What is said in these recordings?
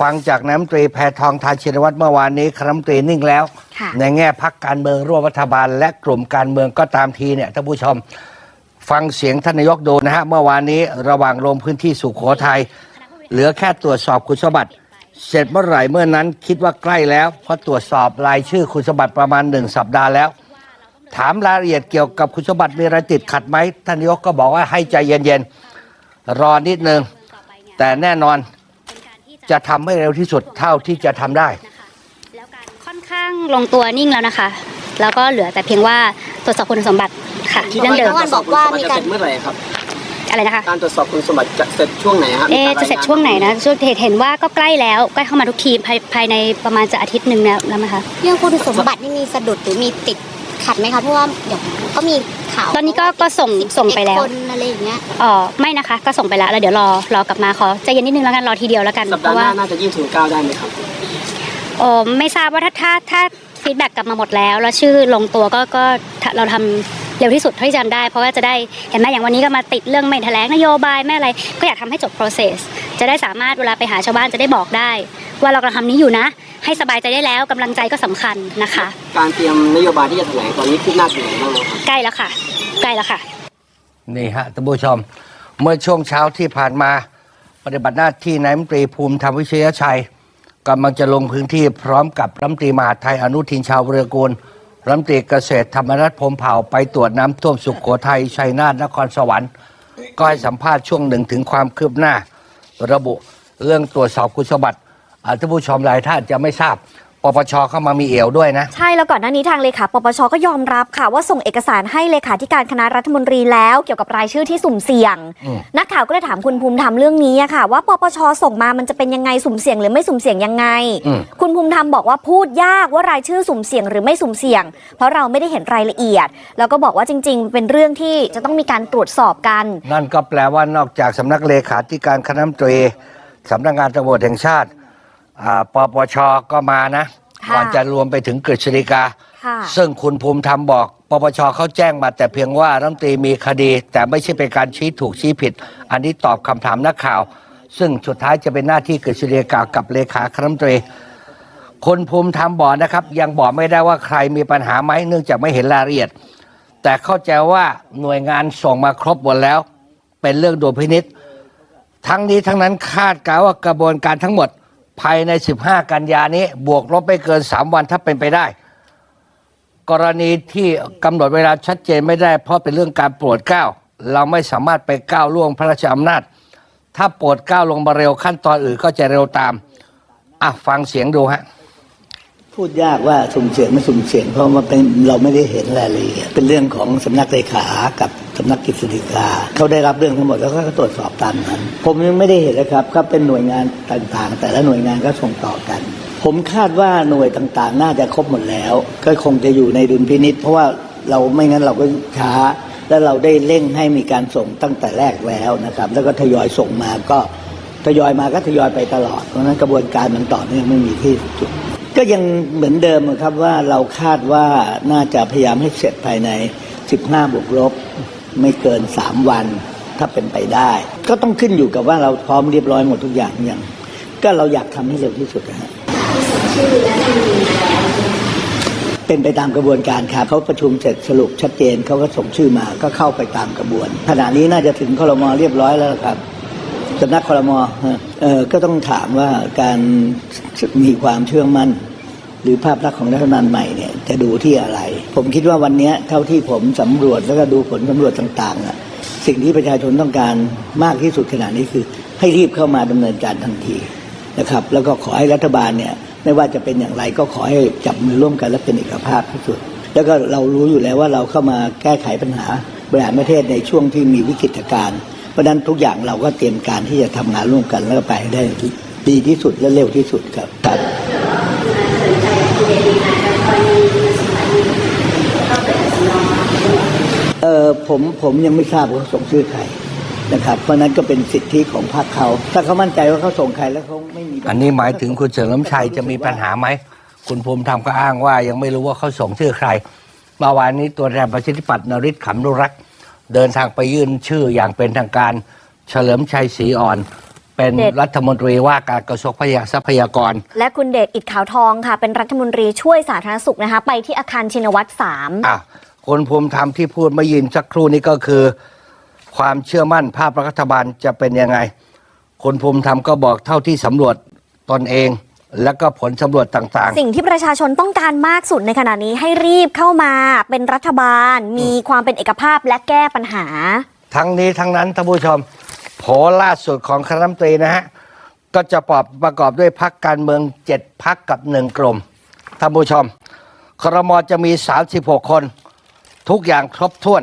ฟังจากน้ำตรีแพทองทานชินวัตรเมื่อวานนี้คณะรัฐมนตรีนิ่งแล้ว ค่ะ ในแง่พักการเมืองร่วมรัฐบาล และกลุ่มการเมืองก็ตามทีเนี่ยท่านผู้ชม ฟังเสียงท่านนายกดูนะฮะเมื่อวานนี้ระหว่างลงพื้นที่สุขโขทัยเหลือแค่ตรวจสอบคุณสมบัติ เสร็จเมื่อไหร่เมื่อนั้นคิดว่าใกล้แล้วเพราะตรวจสอบรายชื่อคุณสมบัติประมาณหนึ่งสัปดาห์แล้ว ถามรายละเอียดเกี่ยวกับคุณสมบัติมีอะไรติดขัดไหมท่านนายกก็บอกว่าให้ใจเย็นๆรอนิดนึงแต่แน่นอน จะทำให้เร็วที่สุดเท่าที่จะทำได้แล้วการค่อนข้างลงตัวนิ่งแล้วนะคะ แล้วก็เหลือแต่เพียงว่าตรวจสอบคุณสมบัติค่ะที่นั่นเดิมเมื่อวานบอกว่ามีการจะเสร็จเมื่อไหร่ครับ อะไรนะคะ การตรวจสอบคุณสมบัติจะเสร็จช่วงไหนครับเอะจะเสร็จช่วงไหนนะช่วงเห็นว่าก็ใกล้แล้วใกล้เข้ามาทุกทีภายภายในประมาณจะอาทิตย์หนึ่งแล้วแล้วไหมคะ เรื่องคุณสมบัตินี่มีสะดุดหรือมีติด ขัดไหมคะเพราะว่าเดี๋ยวก็มีข่าวตอนนี้ก็ก็ส่งส่งไปแล้วคนอะไรอย่างเงี้ยอ๋อไม่นะคะ ก็ส่งไปแล้วแล้วเดี๋ยวรอรอกลับมาขอใจเย็นนิดนึงแล้วกันรอทีเดียวแล้วกันสัปเพดาห์ราะหว่าน้าน่าจะยื่นถึงเก้าได้ไหมครับโอ้ไม่ทราบว่าถ้าถ้าถ้าฟีดแบ็กกลับมาหมดแล้ว แล้วชื่อลงตัวก็ก็เราทำเร็วที่สุดเท่าที่จะทำได้ เพราะว่าจะได้เห็นไหมอย่างวันนี้ก็มาติดเรื่องไม่แถลงนโยบายไม่อะไร ก็อยากทำให้จบ process จะได้สามารถเวลาไปหาชาวบ้านจะได้บอกได้ ว่าเรากำลังทำนี้อยู่นะ ให้สบายใจได้แล้วกำลังใจก็สำคัญนะคะ การเตรียมนโยบายที่จะแถลงตอนนี้คืบหน้าถึงไหนบ้างแล้วครับ ใกล้แล้วค่ะ ใกล้แล้วค่ะ นี่ฮะท่านผู้ชม เมื่อช่วงเช้าที่ผ่านมา ปฏิบัติหน้าที่นายรัฐมนตรีภูมิธรรมวิเชยชัยกำลังจะลงพื้นที่พร้อมกับรัฐมนตรีมหาดไทยอนุทินชาวเรือกูลรัฐมนตรีเกษตรธรรมนัฐพรหมเผ่าไปตรวจน้ำท่วมสุขโขทัยชัยนาทนครสวรรค์ ก็ให้สัมภาษณ์ช่วงหนึ่งถึงความคืบหน้า ระบุเรื่องตรวจสอบคุณสมบัติ อ่าท่านผู้ชมหลายท่านจะไม่ทราบปปชเข้ามามีเอี่ยวด้วยนะ ใช่แล้วก่อนหน้านี้ทางเลขาปปชก็ยอมรับค่ะ ว่าส่งเอกสารให้เลขาธิการคณะรัฐมนตรีแล้วเกี่ยวกับรายชื่อที่สุ่มเสี่ยง อืม นักข่าวก็เลยถามคุณภูมิธรรมเรื่องนี้อะค่ะ ว่าปปชส่งมามันจะเป็นยังไงสุ่มเสี่ยงหรือไม่สุ่มเสี่ยงยังไง อืม คุณภูมิธรรมบอกว่าพูดยากว่ารายชื่อสุ่มเสี่ยงหรือไม่สุ่มเสี่ยง เพราะเราไม่ได้เห็นรายละเอียด แล้วก็บอกว่าจริง ๆ เป็นเรื่องที่จะต้องมีการตรวจสอบกัน นั่นก็แปลว่านอกจากสำนักเลขาธิการคณะรัฐมนตรีสำนักงานตำรวจแห่งชาติ อ่าปปชก็มานะ ค่ะก่อนจะรวมไปถึงกฤษฎีกา ค่ะ ซึ่งคุณภูมิธรรมบอก ปปชเขาแจ้งมา แต่เพียงว่ารัฐมนตรีมีคดี แต่ไม่ใช่เป็นการชี้ถูกชี้ผิด อันนี้ตอบคำถามนักข่าว ซึ่งสุดท้ายจะเป็นหน้าที่กฤษฎีกากับเลขาคณะรัฐมนตรีคุณภูมิธรรมบอกนะครับ ยังบอกไม่ได้ว่าใครมีปัญหาไหมเนื่องจากไม่เห็นรายละเอียด แต่เข้าใจว่าหน่วยงานส่งมาครบหมดแล้ว เป็นเรื่องดุลพินิษทั้งนี้ทั้งนั้นคาดการณ์ว่ากระบวนการทั้งหมด ภายใน 15 กันยานี้ บวกลบไม่เกิน 3 วันถ้าเป็นไปได้ กรณีที่กำหนดเวลาชัดเจนไม่ได้ เพราะเป็นเรื่องการโปรดเกล้า เราไม่สามารถไปก้าวล่วงพระราชอำนาจ ถ้าโปรดเกล้าลงมาเร็วขั้นตอนอื่นก็จะเร็วตามอะฟังเสียงดูฮะ พูดยากว่าสุ่มเสี่ยงไม่สุ่มเสี่ยงเพราะมันเป็นเราไม่ได้เห็นรายละเอียดเป็นเรื่องของสำนักเลขากับสำนักกิจสิกาเขาได้รับเรื่องทั้งหมดแล้วก็ตรวจสอบตามนั้น ผมยังไม่ได้เห็นเลยครับก็เป็นหน่วยงานต่างๆ แต่ละหน่วยงานก็ส่งต่อกัน ผมคาดว่าหน่วยต่างๆ น่าจะครบหมดแล้ว ก็คงจะอยู่ในดุลพินิษเพราะว่าเราไม่งั้นเราก็ช้า แล้วเราได้เร่งให้มีการส่งตั้งแต่แรกแล้วนะครับ แล้วก็ทยอยส่งมาก็ทยอยมาก็ทยอยไปตลอดเพราะฉะนั้นกระบวนการมันต่อเนื่องไม่มีที่จุด ก็ยังเหมือนเดิมครับว่าเราคาดว่าน่าจะพยายามให้เสร็จภายใน 15 บวกลบ ไม่เกิน 3 วัน ถ้าเป็นไปได้ ก็ต้องขึ้นอยู่กับว่าเราพร้อมเรียบร้อยหมดทุกอย่างยังก็เราอยากทำให้เร็วที่สุดนะฮะเป็นไปตามกระบวนการครับเขาประชุมเสร็จสรุปชัดเจนเขาก็ส่งชื่อมาก็เข้าไปตามกระบวนขณะนี้น่าจะถึงครมอเรียบร้อยแล้วครับ สำนักคอรมอก็ต้องถามว่าการมีความเชื่อมั่น หรือภาพลักษณ์ของรัฐบาลใหม่เนี่ยจะดูที่อะไร ผมคิดว่าวันนี้เท่าที่ผมสำรวจแล้วก็ดูผลสำรวจต่างๆอะสิ่งที่ประชาชนต้องการมากที่สุดขณะนี้คือ ให้รีบเข้ามาดำเนินการทันทีนะครับ แล้วก็ขอให้รัฐบาลเนี่ยไม่ว่าจะเป็นอย่างไรก็ขอให้จับมือร่วมกันและเป็นเอกภาพที่สุด แล้วก็เรารู้อยู่แล้วว่าเราเข้ามาแก้ไขปัญหาบริหารประเทศในช่วงที่มีวิกฤตการณ์ เพราะฉะนั้นทุกอย่างเราก็เตรียมการที่จะทำงานร่วมกันแล้วก็ไปให้ได้ดีที่สุดและเร็วที่สุดครับครับเออผมผมยังไม่ทราบว่าเขาส่งชื่อใครนะครับ เพราะฉะนั้นก็เป็นสิทธิของพรรคเขา ถ้าเขามั่นใจว่าเขาส่งใครแล้วเขาไม่มี อันนี้หมายถึงคุณเฉลิมชัยจะมีปัญหาไหม คุณภูมิธรรมก็อ้างว่ายังไม่รู้ว่าเขาส่งชื่อใครเมื่อวานนี้ตัวแทนประชาธิปัตย์นริศขำนุรักษ์ เดินทางไปยื่นชื่ออย่างเป็นทางการเฉลิมชัยศรีอ่อน เป็นเดชรัฐมนตรีว่าการกระทรวงพยาทรัพยากร และคุณเดชอิดขาวทองค่ะ เป็นรัฐมนตรีช่วยสาธารณสุขนะคะ ไปที่อาคารชินวัตรสามอะคนภูมิธรรมที่พูดเมื่อยินสักครู่นี้ก็คือ ความเชื่อมั่นภาพรัฐบาลจะเป็นยังไง คนภูมิธรรมก็บอกเท่าที่สำรวจตนเอง แล้วก็ผลสำรวจต่าง สิ่งที่ประชาชนต้องการมากสุดในขณะนี้ให้รีบเข้ามาเป็นรัฐบาล มีความเป็นเอกภาพและแก้ปัญหา ๆ ทั้งนี้ทั้งนั้นท่านผู้ชมโผล่าสุดของคณะรัฐมนตรีนะฮะ ก็จะปอบประกอบด้วยพักการเมืองเจ็ดพักกับหนึ่งกลุ่มท่านผู้ชมครมจะมี 36 คน ทุกอย่างครบถ้วน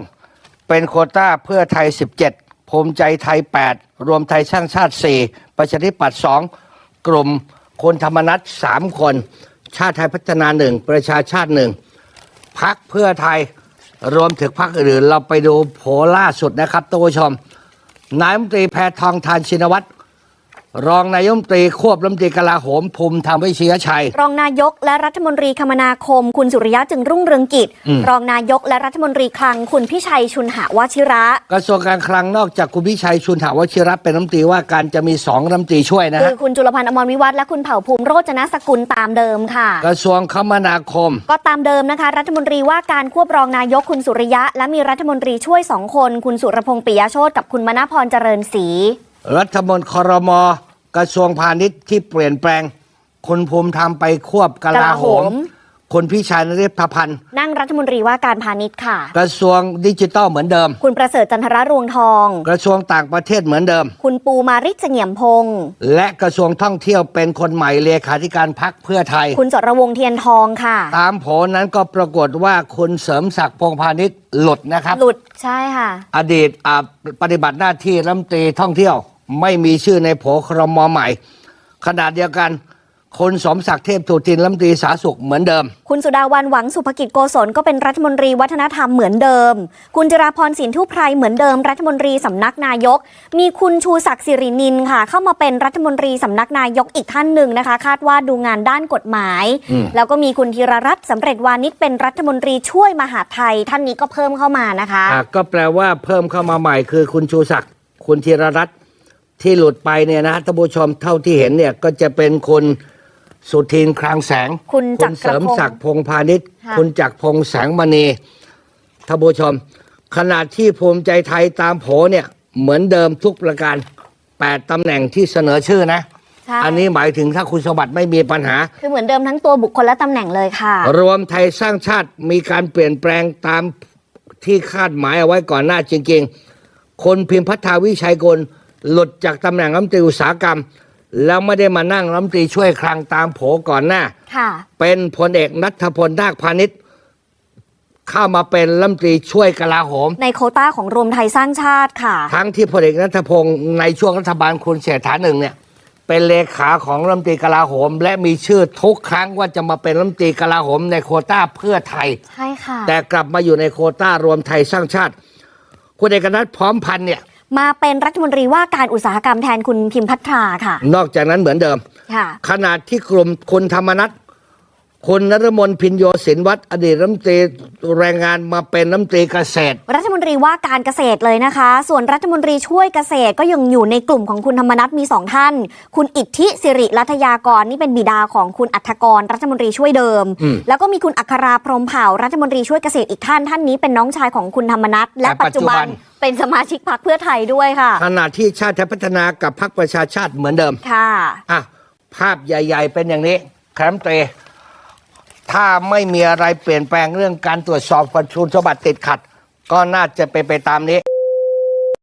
เป็นโควต้าเพื่อไทย 17 ภูมิใจไทย 8 รวมไทยสร้างชาติ 4 ประชาธิปัตย์2กลุ่ม คนธรรมนัตสามคน ชาติไทยพัฒนาหนึ่งประชาชาติ1พักเพื่อไทยรวมถึงพักอื่นเราไปดูโผล่ล่าสุดนะครับท่านผู้ชมนายมนตรีแพทองทานชินวัตร รองนายกรัฐมนตรีควบรัฐมนตรีกลาโหมภูมิธรรมวิเชียชัย รองนายกและรัฐมนตรีคมนาคม คุณสุริยะจึงรุ่งเรืองกิจอืมรองนายกและรัฐมนตรีคลังคุณพิชัยชุนหาวชิระ กระทรวงการคลังนอกจากคุณพิชัยชุนหาวชิระเป็นรัฐมนตรีว่าการจะมีสองรัฐมนตรีช่วยนะคืฮะอคุณจุลพันธ์อมรวิวัฒน์และคุณเผ่าภูมิโรจนสกุลตามเดิมค่ะ กระทรวงคมนาคม ก็ตามเดิมนะคะ รัฐมนตรีว่าการควบรองนายกคุณสุริยะ และมีรัฐมนตรีช่วยสองคน คุณสุรพงษ์ปิยโชตกับคุณมณพรเจริญศรี รัฐมนตรีครมกระทรวงพาณิชย์ที่เปลี่ยนแปลงคุณภูมิธรรมไปควบกลาโหมคุณพิชัยนริพพันธ์นั่งรัฐมนตรีว่าการพาณิชย์ค่ะ กระทรวงดิจิทัลเหมือนเดิม คุณประเสริฐจันทรรวงทอง กระทรวงต่างประเทศเหมือนเดิม คุณปูมาริศเสงี่ยมพงศ์และกระทรวงท่องเที่ยวเป็นคนใหม่เลขาธิการพักเพื่อไทย คุณจรวงศ์เทียนทองค่ะ ตามโผนั้นก็ปรากฏว่าคุณเสริมศักดิ์พงษ์พาณิชย์หลุดนะครับ หลุดใช่ค่ะ อดีตอ่าปฏิบัติหน้าที่รัฐมนตรีท่องเที่ยว ไม่มีชื่อในโผครมใหม่ ขนาดเดียวกันคุณสมศักดิ์เทพสุทินรัฐมนตรีสาธารณสุขเหมือนเดิม คุณสุดาวันหวังสุภกิจโกศลก็เป็นรัฐมนตรีวัฒนธรรมเหมือนเดิม คุณจราพรสินทุไพรเหมือนเดิม รัฐมนตรีสำนักนายก มีคุณชูศักดิ์สิรินินค่ะ เข้ามาเป็นรัฐมนตรีสำนักนายกอีกท่านหนึ่งนะคะ คาดว่าดูงานด้านกฎหมายอืมแล้วก็มีคุณธีรรัตน์สำเร็จวานิชเป็นรัฐมนตรีช่วยมหาดไทยท่านนี้ก็เพิ่มเข้ามานะคะอะก็แปลว่าเพิ่มเข้ามาใหม่คือคุณชูศักดิ์คุณธีรรัตน์ ที่หลุดไปเนี่ยนะท่านผู้ชมเท่าที่เห็นเนี่ยก็จะเป็นคุณสุทินคลังแสงคุณจักรพงษ์เสริมศักดิ์พงษ์พาณิชย์ค่ะ คุณจักรพงษ์แสงมณีท่านผู้ชมขนาดที่ภูมิใจไทยตามโผเนี่ยเหมือนเดิมทุกประการแปดตำแหน่งที่เสนอชื่อนะ ใช่อันนี้หมายถึงถ้าคุณสมบัติไม่มีปัญหา คือเหมือนเดิมทั้งตัวบุคคลและตำแหน่งเลยค่ะรวมไทยสร้างชาติมีการเปลี่ยนแปลงตามที่คาดหมายเอาไว้ก่อนหน้าจริงๆ คนพิมพ์พัฒนาวิชัยกล หลุดจากตำแหน่งรัฐมนตรีอุตสาหกรรม แล้วไม่ได้มานั่งรัฐมนตรีช่วยคลังตามโผก่อนหน้า ค่ะ เป็นพลเอกนัทพลนาคพาณิชย์เข้ามาเป็นรัฐมนตรีช่วยกลาโหม ในโควต้าของรวมไทยสร้างชาติค่ะ ทั้งที่พลเอกนัทพงศ์ในช่วงรัฐบาลคุณเศรษฐาหนึ่งเนี่ยเป็นเลขาของรัฐมนตรีกลาโหม และมีชื่อทุกครั้งว่าจะมาเป็นรัฐมนตรีกลาโหม ในโควต้าเพื่อไทย ใช่ค่ะ แต่กลับมาอยู่ในโควต้ารวมไทยสร้างชาติ คุณเอกนัทพร้อมพันธ์เนี่ย มาเป็นรัฐมนตรีว่าการอุตสาหกรรมแทนคุณพิมพัทราค่ะ นอกจากนั้นเหมือนเดิม ค่ะ ขนาดที่กลุ่มคุณธรรมนัฐคุณนรมนพินโยสินวัตรอดีตรัฐมนตรีแรงงานมาเป็นรัฐมนตรีเกษตร รัฐมนตรีว่าการเกษตรเลยนะคะ ส่วนรัฐมนตรีช่วยเกษตรก็ยังอยู่ในกลุ่มของคุณธรรมนัฐมีสองท่าน คุณอิทธิสิริรัตยากรนี่เป็นบิดาของคุณอัฐกรรัฐมนตรีช่วยเดิมอืมแล้วก็มีคุณอัคราพรหมเผ่ารัฐมนตรีช่วยเกษตรอีกท่านท่านนี้เป็นน้องชายของคุณธรรมนัฐและแต่ปัปัจจจุจุบับันน เป็นสมาชิกพรรคเพื่อไทยด้วยค่ะ ขณะที่ชาติไทยพัฒนากับพรรคประชาชาติเหมือนเดิม ค่ะ อะ ภาพใหญ่ ๆ เป็นอย่างนี้แคมเตรถ้าไม่มีอะไรเปลี่ยนแปลงเรื่องการตรวจสอบคุณสมบัติติดขัด ก็น่าจะเป็นไปตามนี้